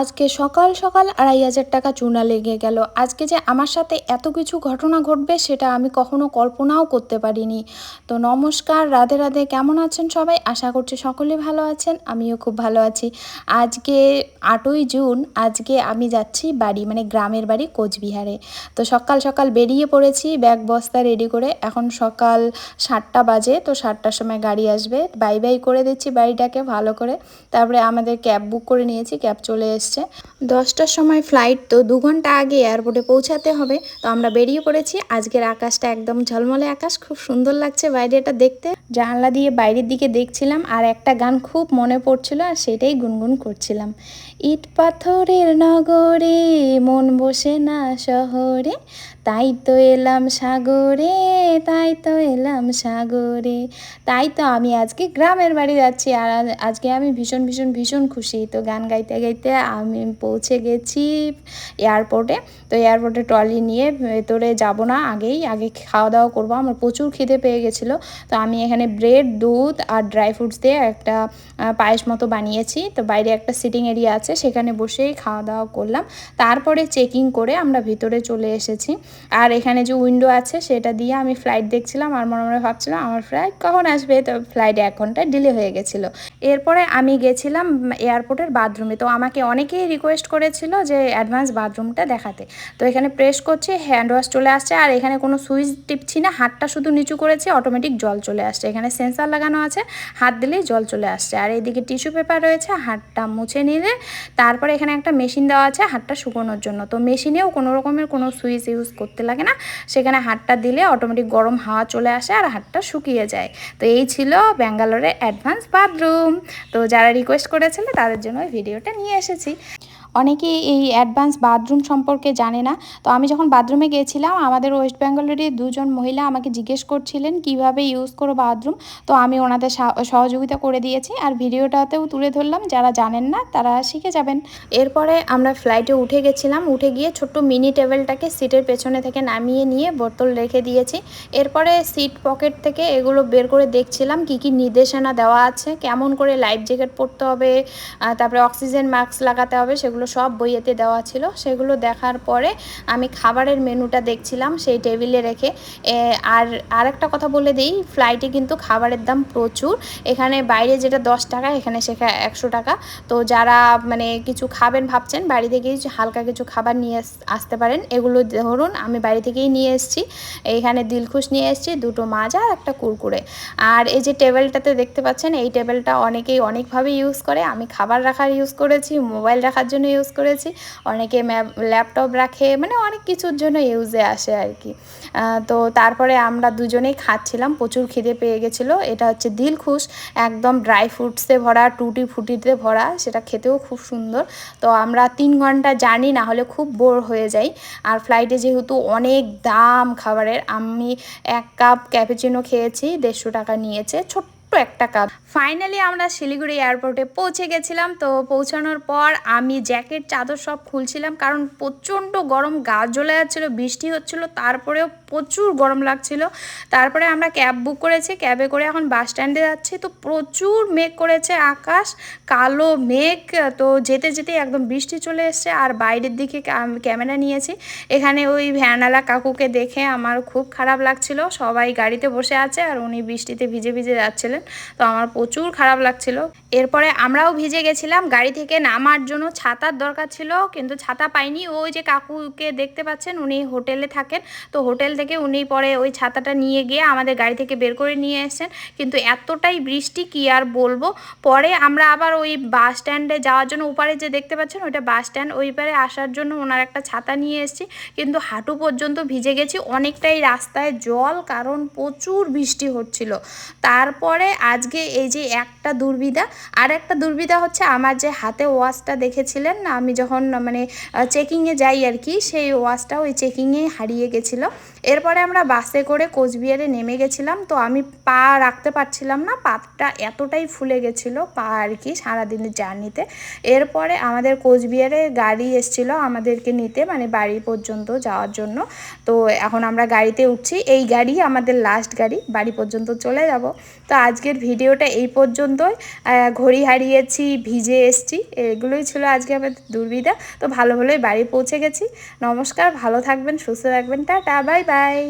আজকে সকাল সকাল আড়াই হাজার টাকা চুনা লেগে গেল। আজকে যে আমার সাথে এত কিছু ঘটনা ঘটবে সেটা আমি কখনো কল্পনাও করতে পারিনি। তো নমস্কার, রাধে রাধে, কেমন আছেন সবাই? আশা করছি সকলে ভালো আছেন, আমিও খুব ভালো আছি। আজকে আটই জুন, আজকে আমি যাচ্ছি বাড়ি মানে গ্রামের বাড়ি কোচবিহারে। তো সকাল সকাল বেরিয়ে পড়েছি, ব্যাগ বস্তা রেডি করে। এখন সকাল সাতটা বাজে, তো সাতটার সময় গাড়ি আসবে। বাই বাই করে দিচ্ছি বাড়িটাকে ভালো করে। তারপরে আমাদের ক্যাব বুক করে নিয়েছি ক্যাব চলে এসছে দশটার সময় ফ্লাইট তো দু ঘণ্টা আগে এয়ারপোর্টে পৌঁছাতে হবে। তো আমরা বেরিয়ে পড়েছি। আজকের আকাশটা একদম ঝলমলে আকাশ। খুব সুন্দর লাগছে বাইরে এটা দেখতে। জানলা দিয়ে বাইরের দিকে দেখছিলাম আর একটা গান খুব মনে পড়ছিল আর সেটাই গুনগুন করছিলাম। ইট পাথরের নগরে মন বসে না শহরে। তাই তো এলাম সাগরে, তাই তো এলাম সাগরে। তাই তো আমি আজকে গ্রামের বাড়ি যাচ্ছি আর আজকে আমি ভীষণ ভীষণ ভীষণ খুশি। তো গান গাইতে গাইতে আমি পৌঁছে গেছি এয়ারপোর্টে তো এয়ারপোর্টে ট্রলি নিয়ে ভেতরে যাব না, আগেই, আগে খাওয়া দাওয়া করব। আমার প্রচুর খিদে পেয়ে গেছিল। তো আমি এখানে ব্রেড দুধ আর ড্রাই ফ্রুটস দিয়ে একটা পায়েস মতো বানিয়েছি। তো বাইরে একটা সিটিং এরিয়া আছে, সেখানে বসেই খাওয়া দাওয়া করলাম। তারপরে চেকিং করে আমরা ভিতরে চলে এসেছি। আর এখানে যে উইন্ডো আছে, সেটা দিয়ে আমি ফ্লাইট দেখছিলাম আর মনে মনে ভাবছিলাম, আমার ফ্লাইট কখন আসবে? তো ফ্লাইট এক ঘণ্টা ডিলে হয়ে গেছিল। এরপরে আমি গেছিলাম এয়ারপোর্টের বাথরুমে তো আমাকে অনেকেই রিকোয়েস্ট করেছিল যে অ্যাডভান্স বাথরুমটা দেখাতে। তো এখানে প্রেস করছি হ্যান্ড ওয়াশ চলে আসছে আর এখানে কোনো সুইচ টিপছি না, হাতটা শুধু নিচু করেছি অটোমেটিক জল চলে আসছে। এখানে সেন্সার লাগানো আছে, হাত দিলেই জল চলে আসছে। আর এইদিকে টিস্যু পেপার রয়েছে, হাতটা মুছে নিলে তারপরে এখানে একটা মেশিন দেওয়া আছে, হাতটা শুকোনোর জন্য। তো মেশিনেও কোনো রকমের কোনো সুইচ ইউজ করতে লাগে না। সেখানে হাতটা দিলে অটোমেটিক গরম হাওয়া চলে আসে আর হাতটা শুকিয়ে যায়। তো এই ছিল ব্যাঙ্গালোরের অ্যাডভান্স বাথরুম তো যারা রিকোয়েস্ট করেছিল তাদের জন্য ওই ভিডিওটা নিয়ে এসেছি। অনেকেই এই অ্যাডভান্স বাথরুম সম্পর্কে জানে না। তো আমি যখন বাথরুমে গিয়েছিলাম, আমাদের ওয়েস্ট বেঙ্গলেরই দুজন মহিলা আমাকে জিজ্ঞেস করছিলেন, কীভাবে ইউজ করো বাথরুম তো আমি ওনাদের সহযোগিতা করে দিয়েছি আর ভিডিওটাতেও তুলে ধরলাম। যারা জানেন না, তারা শিখে যাবেন। এরপরে আমরা ফ্লাইটে উঠে গেছিলাম। উঠে গিয়ে ছোট্ট মিনি টেবিলটাকে সিটের পেছনে থেকে নামিয়ে নিয়ে বোতল রেখে দিয়েছি। এরপরে সিট পকেট থেকে এগুলো বের করে দেখছিলাম, কি কি নির্দেশনা দেওয়া আছে, কেমন করে লাইফ জ্যাকেট পরতে হবে তারপরে অক্সিজেন মাস্ক লাগাতে হবে, সেগুলো সেগুলো সব বইয়েতে দেওয়া ছিল, সেগুলো দেখার পরে আমি খাবারের মেনুটা দেখছিলাম সেই টেবিলে রেখে। আর আরেকটা কথা বলে দিই, ফ্লাইটে কিন্তু খাবারের দাম প্রচুর। এখানে বাইরে যেটা দশ টাকা, এখানে সেখানে একশো টাকা। তো যারা মানে কিছু খাবেন ভাবছেন বাড়ি থেকেই হালকা কিছু খাবার নিয়ে আসতে পারেন, এগুলো ধরুন আমি বাড়ি থেকেই নিয়ে এসেছি। এইখানে দিলখুশ নিয়ে এসেছি, দুটো মাজা আর একটা কুরকুরে। আর এই যে টেবিলটাতে দেখতে পাচ্ছেন, এই টেবিলটা অনেকেই অনেকভাবে ইউজ করে। আমি খাবার রাখার ইউজ করেছি, মোবাইল রাখার জন্য ইউজ করেছি। অনেকে ল্যাপটপ রাখে মানে অনেক কিছুর জন্য ইউজে আসে আর কি। তো তারপরে আমরা দুজনেই খাচ্ছিলাম, প্রচুর খিদে পেয়ে গেছিল। এটা হচ্ছে দিলখুশ, একদম ড্রাই ফ্রুটসে ভরা টুটি ফুটিতে ভরা, সেটা খেতেও খুব সুন্দর। তো আমরা তিন ঘণ্টা জার্নি, না হলে খুব বোর হয়ে যাই। আর ফ্লাইটে যেহেতু অনেক দাম খাবারের, আমি এক কাপ ক্যাপেচিনো খেয়েছি, দেড়শো টাকা নিয়েছে। ছোট্ট একটা কাপ। ফাইনালি আমরা শিলিগুড়ি এয়ারপোর্টে পৌঁছে গেছিলাম। তো পৌঁছানোর পর আমি জ্যাকেট চাদর সব খুলছিলাম। কারণ প্রচণ্ড গরম, গা জ্বলে যাচ্ছিল, বৃষ্টি হচ্ছিল। তারপরেও প্রচুর গরম লাগছিল। তারপরে আমরা ক্যাব বুক করেছি। ক্যাবে করে এখন বাস স্ট্যান্ডে যাচ্ছি। তো প্রচুর মেঘ করেছে আকাশ। কালো মেঘ। তো যেতে যেতে একদম বৃষ্টি চলে এসছে। আর বাইরের দিকে ক্যামেরা নিয়েছি। এখানে ওই ভ্যানালা কাকুকে দেখে আমার খুব খারাপ লাগছিল। সবাই গাড়িতে বসে আছে আর উনি বৃষ্টিতে ভিজে ভিজে যাচ্ছিলেন। তো আমার প্রচুর খারাপ লাগছিল। এরপরে আমরাও ভিজে গেছিলাম। গাড়ি থেকে নামার জন্য ছাতার দরকার ছিল। কিন্তু ছাতা পাইনি। ওই যে কাকুকে দেখতে পাচ্ছেন, উনি হোটেলে থাকেন। তো হোটেল উনি পরে ওই ছাতাটা নিয়ে গিয়ে আমাদের গাড়ি থেকে বের করে নিয়ে এসছেন কিন্তু এতটাই বৃষ্টি কি আর বলব? পরে আমরা আবার ওই বাস স্ট্যান্ডে যাওয়ার জন্য ওপারে যে দেখতে পাচ্ছেন ওইটা বাস স্ট্যান্ড, ওই পারে আসার জন্য ওনার একটা ছাতা নিয়ে এসেছি। কিন্তু হাঁটু পর্যন্ত ভিজে গেছি, অনেকটাই রাস্তায় জল, কারণ প্রচুর বৃষ্টি হচ্ছিল। তারপরে আজকে এই যে একটা দুর্বিধা, আর একটা দুর্বিধা হচ্ছে আমার যে হাতে ওয়াশটা দেখেছিলেন আমি যখন মানে চেকিংয়ে যাই আর কি, সেই ওয়াশটা ওই চেকিংয়ে হারিয়ে গেছিল। এরপরে আমরা বাসে করে কোচবিহারে নেমে গেছিলাম, তো আমি পা রাখতে পারছিলাম না পাটা এতটাই ফুলে গেছিল পা আর কি সারাদিনের জার্নিতে। এরপরে আমাদের কোচবিহারে গাড়ি এসছিল আমাদেরকে নিতে মানে বাড়ি পর্যন্ত যাওয়ার জন্য। তো এখন আমরা গাড়িতে উঠছি, এই গাড়ি আমাদের লাস্ট গাড়ি, বাড়ি পর্যন্ত চলে যাব। তো আজকের ভিডিওটা এই পর্যন্তই। ঘড়ি হারিয়েছি, ভিজে এসছি, এগুলোই ছিল আজকে আমাদের দুর্বিধা। তো ভালো ভালোই বাড়ি পৌঁছে গেছি। নমস্কার, ভালো থাকবেন, সুস্থ থাকবেন, টাটা বাই বাই bye.